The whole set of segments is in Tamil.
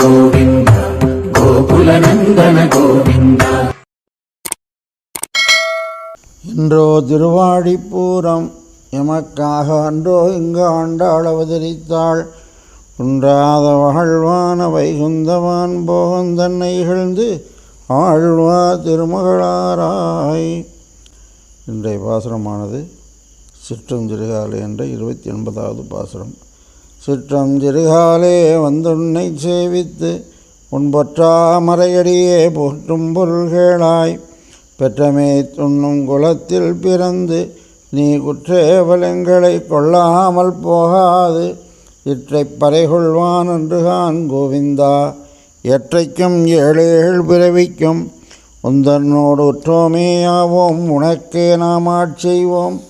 ಗೋವಿಂದ ಗೋಕುಲ ನಂದನ ಗೋವಿಂದ இன்றோ திருவாடிப்பூரம் எமக்காக அன்றோ இங்கு ஆண்டாள் அவதரித்தாள் குன்றாத வாழ்வான வைகுந்தவான் போகன் தன்னை இகழ்ந்து ஆழ்வா திருமகளாராய். இன்றைய பாசுரமானது சிற்றஞ்சிறுகாலை என்ற இருபத்தி ஒன்பதாவது பாசுரம். சிற்றம் சிறுகாலே வந்துன்னை சேவித்து உன்பொற்றா மறையடியே போற்றும் பொருள்களாய். பெற்றமே துண்ணும் குலத்தில் பிறந்து நீ குற்றேவலங்களை கொள்ளாமல் போகாது. இற்றைப் பறைகொள்வான் என்றுகான் கோவிந்தா எற்றைக்கும் ஏழு ஏழு பிறவிக்கும். உந்தன்னோடு உற்றோமேயாவோம் உனக்கே நாம் ஆட்செய்வோம்.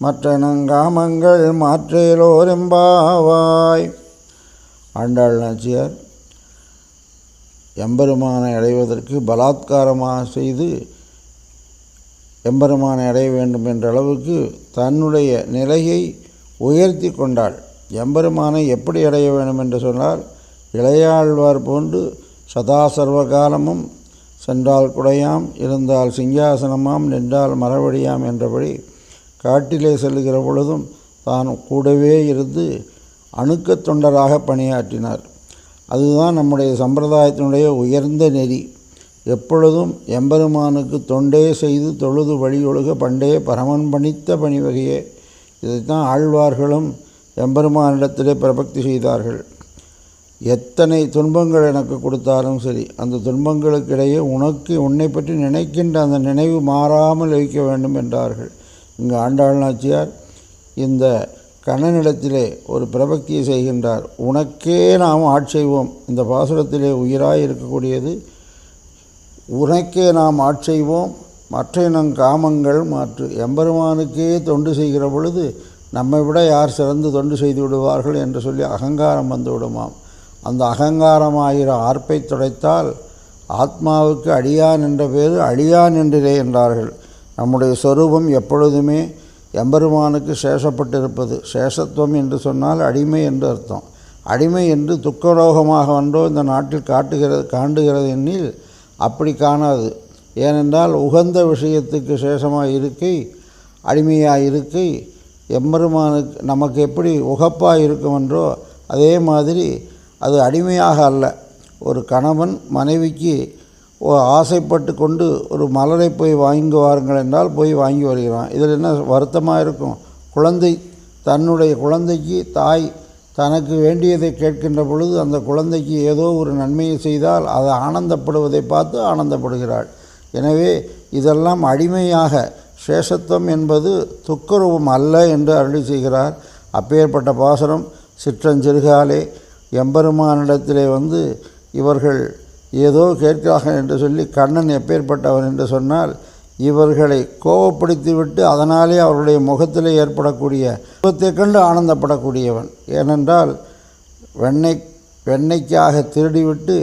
மற்ற நங்காமங்கள் மாற்றேலோரெம்பாவாய். ஆண்டாள் நாச்சியார் எம்பெருமானை அடைவதற்கு பலாத்காரமாக செய்து எம்பெருமானை அடைய வேண்டும் என்ற அளவுக்கு தன்னுடைய நிலையை உயர்த்தி கொண்டாள். எம்பெருமானை எப்படி அடைய வேண்டும் என்று சொன்னால் இளையாழ்வார் போன்று சதா சர்வகாலமும் சென்றால் குடையாம் இருந்தால் சிங்காசனமாம் நின்றால் மரவடியாம் என்றபடி காட்டிலே செல்லுகிற பொழுதும் தான் கூடவே இருந்து அணுக்கத் தொண்டராக பணியாற்றினார். அதுதான் நம்முடைய சம்பிரதாயத்தினுடைய உயர்ந்த நெறி. எப்பொழுதும் எம்பெருமானுக்கு தொண்டே செய்து தொழுது வழியொழுக பண்டே பரமன் பணித்த பணிவகையே. இதைத்தான் ஆழ்வார்களும் எம்பெருமானிடத்திலே பிரபக்தி செய்தார்கள். எத்தனை துன்பங்கள் எனக்கு கொடுத்தாலும் சரி அந்த துன்பங்களுக்கிடையே உனக்கு உன்னை பற்றி நினைக்கின்ற அந்த நினைவு மாறாமல் வைக்க வேண்டும் என்றார்கள். இங்கு ஆண்டாள் நாச்சியார் இந்த கண்ணனிடத்திலே ஒரு பிரபக்தியை செய்கின்றார். உனக்கே நாம் ஆட்செய்வோம் இந்த பாசுரத்திலே உயிராய் இருக்கக்கூடியது. உனக்கே நாம் ஆட்செய்வோம் மற்ற இனம் காமங்கள் மாற்று. எம்பெருமானுக்கே தொண்டு செய்கிற பொழுது நம்மை விட யார் சிறந்து தொண்டு செய்து விடுவார்கள் என்று சொல்லி அகங்காரம் வந்து விடுமாம். அந்த அகங்காரமாகிற ஆர்ப்பை துடைத்தால் ஆத்மாவுக்கு அடியான் என்ற பேர் அழியான் என்றிலே என்றார்கள். நம்முடைய சொரூபம் எப்பொழுதுமே எம்பெருமானுக்கு சேஷப்பட்டிருப்பது. சேஷத்துவம் என்று சொன்னால் அடிமை என்று அர்த்தம். அடிமை என்று துக்கரோகமாக ஒன்றோ இந்த நாட்டில் காட்டுகிறது காண்டுகிறது எண்ணில் அப்படி காணாது. ஏனென்றால் உகந்த விஷயத்துக்கு சேஷமாக இருக்கை அடிமையாக இருக்கை எம்பெருமானுக்கு நமக்கு எப்படி உகப்பாக இருக்குமென்றோ அதே மாதிரி அது அடிமையாக அல்ல. ஒரு கணவன் மனைவிக்கு ஆசைப்பட்டு கொண்டு ஒரு மலரை போய் வாங்கி வாருங்கள் என்றால் போய் வாங்கி வருகிறான். இதில் என்ன வருத்தமாக இருக்கும்? குழந்தை தன்னுடைய குழந்தைக்கு தாய் தனக்கு வேண்டியதை கேட்கின்ற பொழுது அந்த குழந்தைக்கு ஏதோ ஒரு நன்மையை செய்தால் அதை ஆனந்தப்படுவதை பார்த்து ஆனந்தப்படுகிறாள். எனவே இதெல்லாம் அடிமையாக சேஷத்துவம் என்பது துக்கரூபம் அல்ல என்று அருளி செய்கிறார். அப்பேற்பட்ட பாசனம் சிற்றஞ்சிறுகாலே எம்பெருமானிடத்திலே வந்து இவர்கள் ஏதோ கேட்கிறார்கள் என்று சொல்லி கண்ணன் எப்பேற்பட்டவன் என்று சொன்னால் இவர்களை கோபப்படுத்திவிட்டு அதனாலே அவருடைய முகத்தில் ஏற்படக்கூடிய துன்பத்தை கண்டு ஆனந்தப்படக்கூடியவன். ஏனென்றால் வெண்ணெய் வெண்ணெய்க்காக திருடிவிட்டு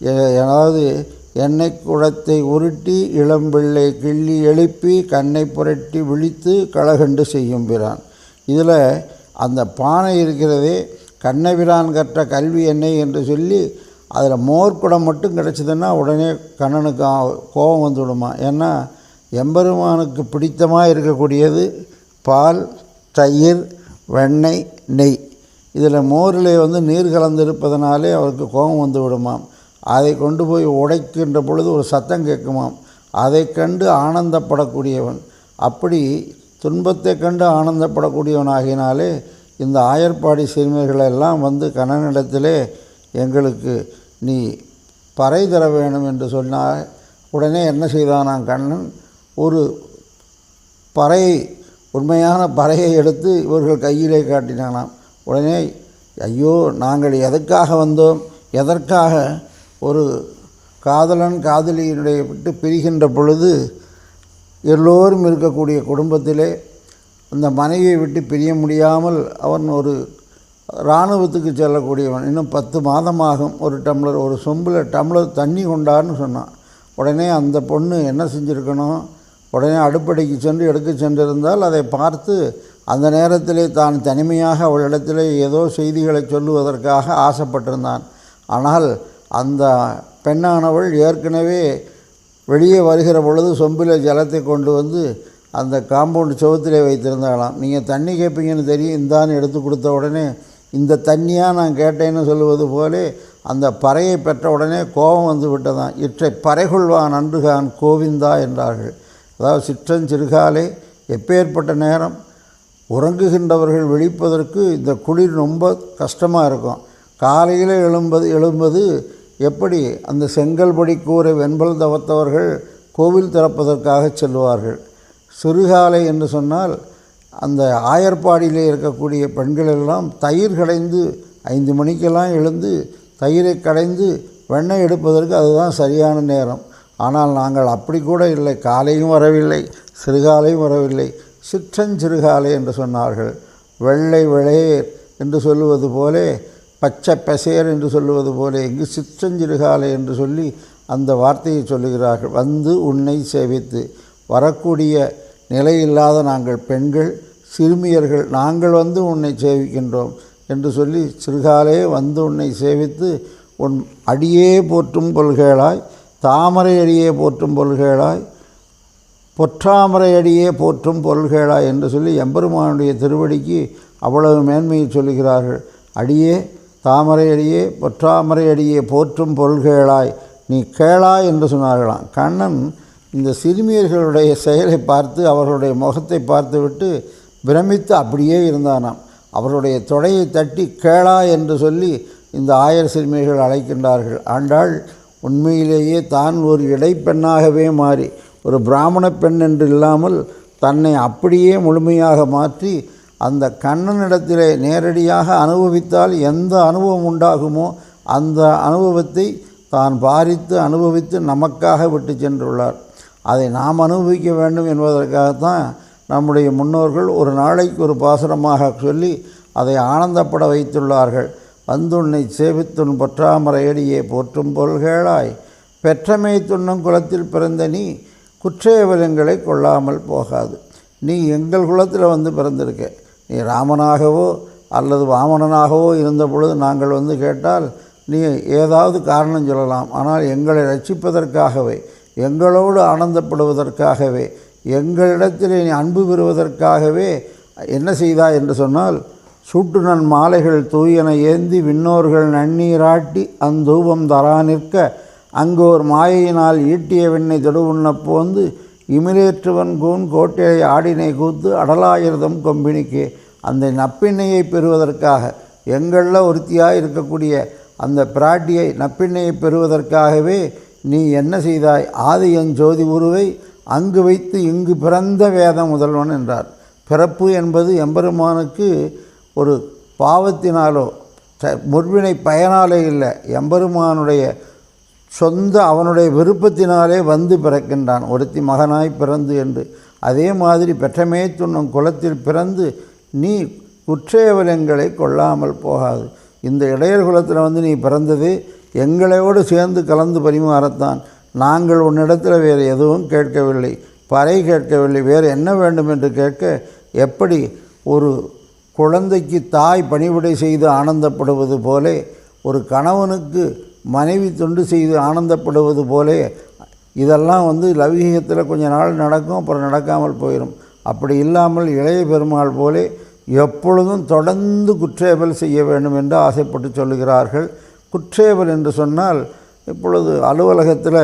எ- அதாவது எண்ணெய் குடத்தை உருட்டி இளம்பிள்ளை கிள்ளி எழுப்பி கண்ணை புரட்டி விழித்து களகண்டு செய்யும் பிரான். இதில் அந்த பானை இருக்கிறதே கண்ணபிரான் கற்ற கல்வி எண்ணெய் என்று சொல்லி அதில் மோர்க்குடம் மட்டும் கிடச்சிதுன்னா உடனே கண்ணனுக்கு கோபம் வந்துவிடுமா? ஏன்னா எம்பெருமானுக்கு பிடித்தமாக இருக்கக்கூடியது பால் தயிர் வெண்ணெய் நெய். இதில் மோரில் வந்து நீர் கலந்திருப்பதனாலே அவருக்கு கோபம் வந்து விடுமாம் அதை கொண்டு போய் உடைக்கின்ற பொழுது ஒரு சத்தம் கேட்குமாம். அதை கண்டு ஆனந்தப்படக்கூடியவன். அப்படி துன்பத்தை கண்டு ஆனந்தப்படக்கூடியவன் ஆகினாலே இந்த ஆயர்பாடி சிறுமிகளெல்லாம் வந்து கணனிடத்திலே எங்களுக்கு நீ பறை தர வேணும் என்று சொன்னால் உடனே என்ன செய்தானாம் கண்ணன்? ஒரு பறையை உண்மையான பறையை எடுத்து இவர்கள் கையிலே காட்டினானாம். உடனே ஐயோ நாங்கள் எதற்காக வந்தோம்? எதற்காக? ஒரு காதலன் காதலியினுடைய விட்டு பிரிகின்ற பொழுது எல்லோரும் இருக்கக்கூடிய குடும்பத்திலே அந்த மனைவியை விட்டு பிரிய முடியாமல் அவன் ஒரு இராணுவத்துக்கு செல்லக்கூடியவன். இன்னும் பத்து மாதமாகும். ஒரு டம்ளர் ஒரு சொம்பில் டம்ளர் தண்ணி கொண்டான்னு சொன்னான். உடனே அந்த பொண்ணு என்ன செஞ்சுருக்கணும்? உடனே அடுப்படைக்கு சென்று எடுக்க சென்றிருந்தால் அதை பார்த்து அந்த நேரத்திலே தான் தனிமையாக அவளிடத்திலே ஏதோ செய்திகளை சொல்லுவதற்காக ஆசைப்பட்டிருந்தான். ஆனால் அந்த பெண்ணானவள் ஏற்கனவே வெளியே வருகிற பொழுது சொம்பில் ஜலத்தை கொண்டு வந்து அந்த காம்பவுண்ட் சுவத்திலே வைத்திருந்தாலாம் நீங்கள் தண்ணி கேட்பீங்கன்னு தெரியும். இந்தான்னு எடுத்து கொடுத்த உடனே இந்த தண்ணியாக நான் கேட்டேன்னு சொல்லுவது போலே அந்த பறையை பெற்ற உடனே கோபம் வந்து விட்டதான் இற்றை பறைகொள்வான் அன்றுகான் கோவிந்தா என்றார்கள். அதாவது சிற்றஞ்சிறுகாலே எப்பேற்பட்ட நேரம் உறங்குகின்றவர்கள் விழிப்பதற்கு இந்த குளிர் ரொம்ப கஷ்டமாக இருக்கும். காலையில் எழும்பது எழும்பது எப்படி அந்த செங்கல்படி கூரை வெண்பல் தவத்தவர்கள் கோவில் திறப்பதற்காக செல்வார்கள். சிறுகாலை என்று சொன்னால் அந்த ஆயர்பாடியில் இருக்கக்கூடிய பெண்கள் எல்லாம் தயிர் கடைந்து ஐந்து மணிக்கெல்லாம் எழுந்து தயிரை கடைந்து வெண்ணெய் எடுப்பதற்கு அதுதான் சரியான நேரம். ஆனால் நாங்கள் அப்படி கூட இல்லை. காலையும் வரவில்லை. சிறுகாலையும் வரவில்லை. சிற்றஞ்சிறுகாலை என்று சொன்னார்கள். வெள்ளை வெளையேர் என்று சொல்லுவது போலே பச்சை பசேர் என்று சொல்லுவது போலே இங்கு சிற்றஞ்சிறுகாலை என்று சொல்லி அந்த வார்த்தையை சொல்லுகிறார்கள். வந்து உன்னை சேவித்து. வரக்கூடிய நிலையில்லாத நாங்கள் பெண்கள் சிறுமியர்கள் நாங்கள் வந்து உன்னை சேவிக்கின்றோம் என்று சொல்லி சிறுகாலே வந்து உன்னை சேவித்து உன் அடியே போற்றும் கொள்கைகளாய் தாமரை அடியே போற்றும் கொள்கைகளாய் பொற்றாமரை அடியே போற்றும் பொருள்களாய் என்று சொல்லி எம்பெருமானுடைய திருவடிக்கு அவ்வளவு மேன்மையை சொல்லுகிறார்கள். அடியே தாமரை அடியே பொற்றாமரை அடியே போற்றும் பொருள்களாய் நீ கேளாய் என்று சொன்னார்களாம். கண்ணன் இந்த சிறுமியர்களுடைய செயலை பார்த்து அவர்களுடைய முகத்தை பார்த்துவிட்டு பிரமித்து அப்படியே இருந்தானாம். அவருடைய தொடையை தட்டி கேளா என்று சொல்லி இந்த ஆயர் சிறுமியர்கள் அழைக்கின்றார்கள். ஆண்டாள் உண்மையிலேயே தான் ஒரு இடைப்பெண்ணாகவே மாறி ஒரு பிராமண பெண் என்று இல்லாமல் தன்னை அப்படியே முழுமையாக மாற்றி அந்த கண்ணனிடத்திலே நேரடியாக அனுபவித்தால் எந்த அனுபவம் உண்டாகுமோ அந்த அனுபவத்தை தான் பாரித்து அனுபவித்து நமக்காக விட்டு சென்றுள்ளார். அதை நாம் அனுபவிக்க வேண்டும் என்பதற்காகத்தான் நம்முடைய முன்னோர்கள் ஒரு நாளைக்கு ஒரு பாசுரமாக சொல்லி அதை ஆனந்தப்பட வைத்துள்ளார்கள். வந்துன்னை சேவித்துன் பொற்றாமரையடியே போற்றும் பொருள்களாய் பெற்றமை துண்ணும் குலத்தில் பிறந்த நீ குற்றேவலங்களை கொள்ளாமல் போகாது. நீ எங்கள் குலத்தில் வந்து பிறந்திருக்க. நீ ராமனாகவோ அல்லது வாமனனாகவோ இருந்த பொழுது நாங்கள் வந்து கேட்டால் நீ ஏதாவது காரணம் சொல்லலாம். ஆனால் எங்களை ரட்சிப்பதற்காகவே எங்களோடு ஆனந்தப்படுவதற்காகவே எங்களிடத்தில் நீ அன்பு பெறுவதற்காகவே என்ன செய்தா என்று சொன்னால் சூட்டு நன் மாலைகள் தூயன ஏந்தி விண்ணோர்கள் நன்னீராட்டி அந்தூபம் தரா நிற்க அங்கு ஒரு மாயையினால் ஈட்டிய வெண்ணை தொடுவுண்ண போந்து இமிலேற்றுவன் கூன் கோட்டையை ஆடினை கூத்து அடலாயிரதம் கொம்பினிக்கு அந்த நப்பிண்ணையை பெறுவதற்காக எங்களில் ஒருத்தியாக இருக்கக்கூடிய அந்த பிராட்டியை நப்பிண்ணையை பெறுவதற்காகவே நீ என்ன செய்தாய்? ஆதி என் ஜோதி உருவை அங்கு வைத்து இங்கு பிறந்த வேதம் முதல்வன் என்றார். பிறப்பு என்பது எம்பெருமானுக்கு ஒரு பாவத்தினாலோ த- முற்வினை பயனாலே இல்லை. எம்பெருமானுடைய சொந்த அவனுடைய விருப்பத்தினாலே வந்து பிறக்கின்றான். ஒருத்தி மகனாய் பிறந்து என்று. அதே மாதிரி பெற்றமே துண்ணும் குலத்தில் பிறந்து நீ குற்றேவலங்களை கொள்ளாமல் போகாது. இந்த இடையர் குலத்தில் வந்து நீ பிறந்தது எங்களோடு சேர்ந்து கலந்து பரிமாறத்தான். நாங்கள் உன்னிடத்தில் வேறு எதுவும் கேட்கவில்லை. பறை கேட்கவில்லை. வேறு என்ன வேண்டும் என்று கேட்க எப்படி ஒரு குழந்தைக்கு தாய் பணிவிடை செய்து ஆனந்தப்படுவது போலே ஒரு கணவனுக்கு மனைவி தொண்டு செய்து ஆனந்தப்படுவது போலே இதெல்லாம் வந்து லவீகத்தில் கொஞ்ச நாள் நடக்கும் அப்புறம் நடக்காமல் போயிடும் அப்படி இல்லாமல் இளைய பெருமாள் போலே எப்பொழுதும் தொடர்ந்து குற்றேவல் செய்ய வேண்டும் என்று ஆசைப்பட்டு சொல்லுகிறார்கள். குற்றேவல் என்று சொன்னால் இப்பொழுது அலுவலகத்தில்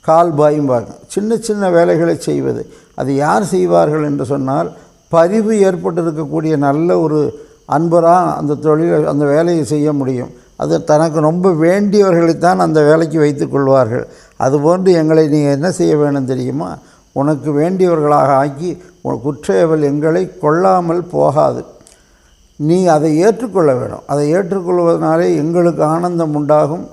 கால் பாயும்பாங்க. சின்ன சின்ன வேலைகளை செய்வது. அது யார் செய்வார்கள் என்று சொன்னால் பரிவு ஏற்பட்டிருக்கக்கூடிய நல்ல ஒரு அன்பராக அந்த தொழிலை அந்த வேலையை செய்ய முடியும். அது தனக்கு ரொம்ப வேண்டியவர்களைத்தான் அந்த வேலைக்கு வைத்து கொள்வார்கள். அதுபோன்று எங்களை நீ என்ன செய்ய வேணும் தெரியுமா? உனக்கு வேண்டியவர்களாக ஆக்கி உன் குற்றேவல் எங்களை கொள்ளாமல் போகாது. நீ அதை ஏற்றுக்கொள்ள வேண்டும் அதை ஏற்றுக்கொள்வதனாலே எங்களுக்கு ஆனந்தம் உண்டாகும்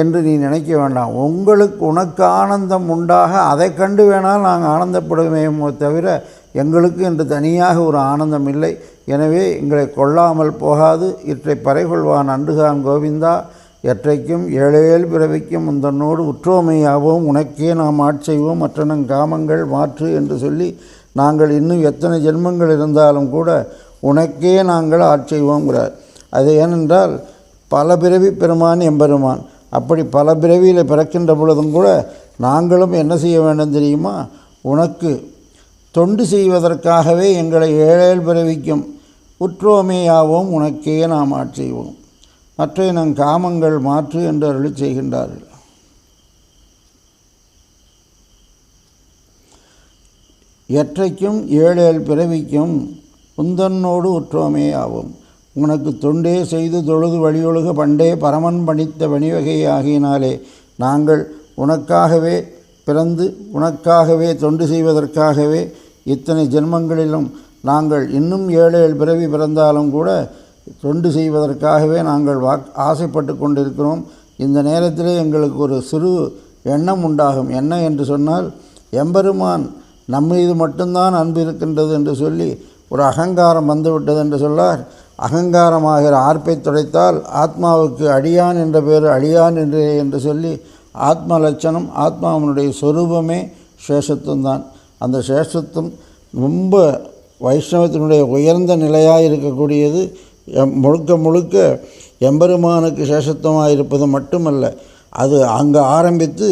என்று நீ நினைக்க வேண்டாம். உங்களுக்கு உனக்கு ஆனந்தம் உண்டாக அதை கண்டு வேணால் நாங்கள் ஆனந்தப்படுவேமோ தவிர எங்களுக்கு என்று தனியாக ஒரு ஆனந்தம் இல்லை. எனவே எங்களை கொள்ளாமல் போகாது. இற்றை பறைகொள்வான் அண்டுகான் கோவிந்தா. எற்றைக்கும் ஏழேல் பிறவிக்கும் உந்தன்னோடு உற்றோமையாவோம். உனக்கே நாம் ஆட்செய்வோம் மற்ற நம் காமங்கள் மாற்று என்று சொல்லி நாங்கள் இன்னும் எத்தனை ஜென்மங்கள் இருந்தாலும் கூட உனக்கே நாங்கள் ஆட்செய்வோங்கிறார் அது ஏனென்றால் பல பிறவி பெருமான் எம்பெருமான். அப்படி பல பிறவியில் பிறக்கின்ற பொழுதும் கூட நாங்களும் என்ன செய்ய வேண்டும் தெரியுமா? உனக்கு தொண்டு செய்வதற்காகவே எங்களை ஏழேல் பிறவிக்கும் உற்றோமேயாவோம் உனக்கே நாம் ஆட்செய்வோம் மற்ற நம் காமங்கள் மாற்று என்று அருளி செய்கின்றார்கள். எற்றைக்கும் ஏழேல் பிறவிக்கும் உந்தன்னோடு உற்றோமே ஆகும் உனக்கு தொண்டே செய்து தொழுது வழியொழுக பண்டே பரமன் பணித்த வணிவகை ஆகினாலே நாங்கள் உனக்காகவே பிறந்து உனக்காகவே தொண்டு செய்வதற்காகவே இத்தனை ஜென்மங்களிலும் நாங்கள் இன்னும் ஏழு ஏழு பிறவி பிறந்தாலும் கூட தொண்டு செய்வதற்காகவே நாங்கள் வாக் ஆசைப்பட்டு கொண்டிருக்கிறோம். இந்த நேரத்திலே எங்களுக்கு ஒரு சிறு எண்ணம் உண்டாகும். என்ன என்று சொன்னால் எம்பெருமான் நம்மீது மட்டும்தான் அன்பு இருக்கின்றது என்று சொல்லி ஒரு அகங்காரம் வந்துவிட்டது என்று சொல்லார். அகங்காரமாகிற ஆர்ப்பை துடைத்தால் ஆத்மாவுக்கு அடியான் என்ற பேர் அடியான் என்று என்று சொல்லி ஆத்ம லட்சணம் ஆத்மாவினுடைய சொரூபமே சேஷத்துவம் தான். அந்த சேஷத்துவம் ரொம்ப வைஷ்ணவத்தினுடைய உயர்ந்த நிலையாக இருக்கக்கூடியது. எம் முழுக்க முழுக்க எம்பெருமானுக்கு சேஷத்துவமாக இருப்பது மட்டுமல்ல அது அங்கே ஆரம்பித்து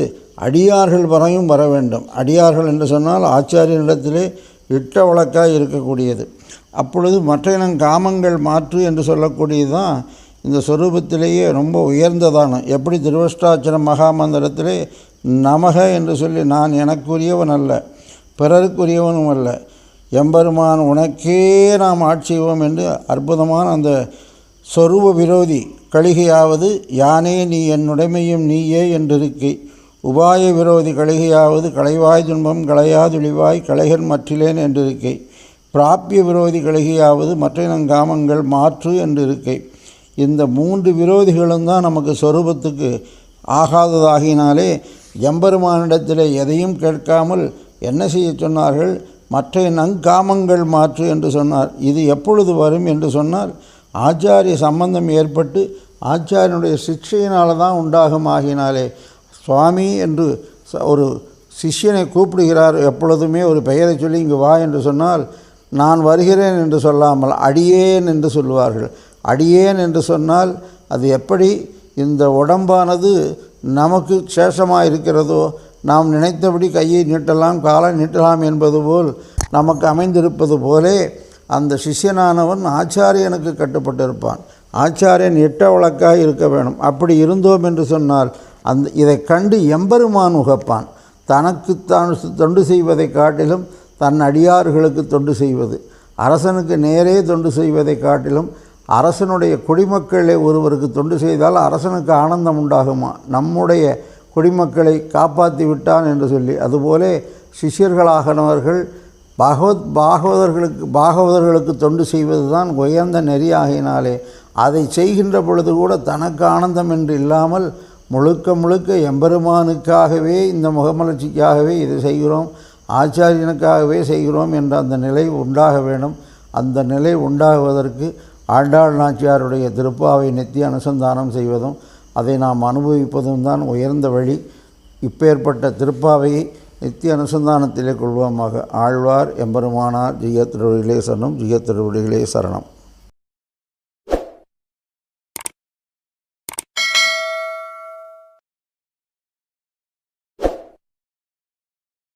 அடியார்கள் வரையும் வர வேண்டும். அடியார்கள் என்று சொன்னால் ஆச்சாரியனிடத்திலே இட்ட வழக்காக இருக்கக்கூடியது. அப்பொழுது மற்ற இனம் காமங்கள் மாற்று என்று சொல்லக்கூடியது தான் இந்த சொரூபத்திலேயே ரொம்ப உயர்ந்ததான எப்படி திருவஷ்டாச்சரம் மகாமந்திரத்திலே நமக என்று சொல்லி நான் எனக்குரியவன் அல்ல பிறருக்குரியவனும் அல்ல எம்பெருமான் உனக்கே நாம் ஆட்சிவோம் என்று அற்புதமான அந்த சொரூப விரோதி கழிகையாவது யானே நீ என்னுடைமையும் நீயே என்றிருக்கை உபாய விரோதி கழிகையாவது களைவாய் துன்பம் களையாதுழிவாய் கலைகர் மற்றிலேன் என்றிருக்கை. பிராப்பிய விரோதி கழிகையாவது மற்ற இனங்காமங்கள் மாற்று என்றிருக்கை. இந்த மூன்று விரோதிகளும் தான் நமக்கு சொரூபத்துக்கு ஆகாததாகினாலே எம்பெருமானிடத்தில் எதையும் கேட்காமல் என்ன செய்ய சொன்னார்கள்? மற்ற நங்காமங்கள் மாற்று என்று சொன்னார். இது எப்பொழுது வரும் என்று சொன்னால் ஆச்சாரிய சம்பந்தம் ஏற்பட்டு ஆச்சாரியனுடைய சிக்ஷையினால் தான் உண்டாகும் ஆகினாலே சுவாமி என்று ஒரு சிஷ்யனை கூப்பிடுகிறார் எப்பொழுதுமே ஒரு பெயரை சொல்லி இங்கு வா என்று சொன்னால் நான் வருகிறேன் என்று சொல்லாமல் அடியேன் என்று சொல்லுவார்கள். அடியேன் என்று சொன்னால் அது எப்படி? இந்த உடம்பானது நமக்கு சேஷமாக இருக்கிறதோ நாம் நினைத்தபடி கையை நீட்டலாம் காலை நீட்டலாம் என்பது போல் நமக்கு அமைந்திருப்பது போலே அந்த சிஷ்யனானவன் ஆச்சாரியனுக்கு கட்டுப்பட்டிருப்பான். ஆச்சாரியன் இட்ட வழக்காக இருக்க வேணும். அப்படி இருந்தோம் என்று சொன்னால் அந்த இதை கண்டு எம்பெருமான் உகப்பான். தனக்கு தான் தொண்டு செய்வதை காட்டிலும் தன் அடியார்களுக்கு தொண்டு செய்வது. அரசனுக்கு நேரே தொண்டு செய்வதை காட்டிலும் அரசனுடைய குடிமக்களே ஒருவருக்கு தொண்டு செய்தால் அரசனுக்கு ஆனந்தம் உண்டாகுமா? நம்முடைய குடிமக்களை காப்பாற்றி விட்டான் என்று சொல்லி. அதுபோலே சிஷ்யர்களாகனவர்கள் பாகவத் பாகவதர்களுக்கு பாகவதர்களுக்கு தொண்டு செய்வது தான் உயர்ந்த நெறியாகினாலே அதை செய்கின்ற பொழுது கூட தனக்கு ஆனந்தம் என்று இல்லாமல் முழுக்க முழுக்க எம்பெருமானுக்காகவே இந்த முகமலர்ச்சிக்காகவே இது செய்கிறோம் ஆச்சாரியனுக்காகவே செய்கிறோம் என்ற அந்த நிலை உண்டாக வேண்டும். அந்த நிலை உண்டாகுவதற்கு ஆண்டாள் நாச்சியாருடைய திருப்பாவை நித்திய அனுசந்தானம் செய்வதும் அதை நாம் அனுபவிப்பதும் தான் உயர்ந்த வழி. இப்பேற்பட்ட திருப்பாவையை நித்திய அனுசந்தானத்திலே கொள்வோமாக. ஆழ்வார் எம்பெருமானார் ஜிய திருவடிகளே சரணம் ஜிய திருவடிகளே சரணம்.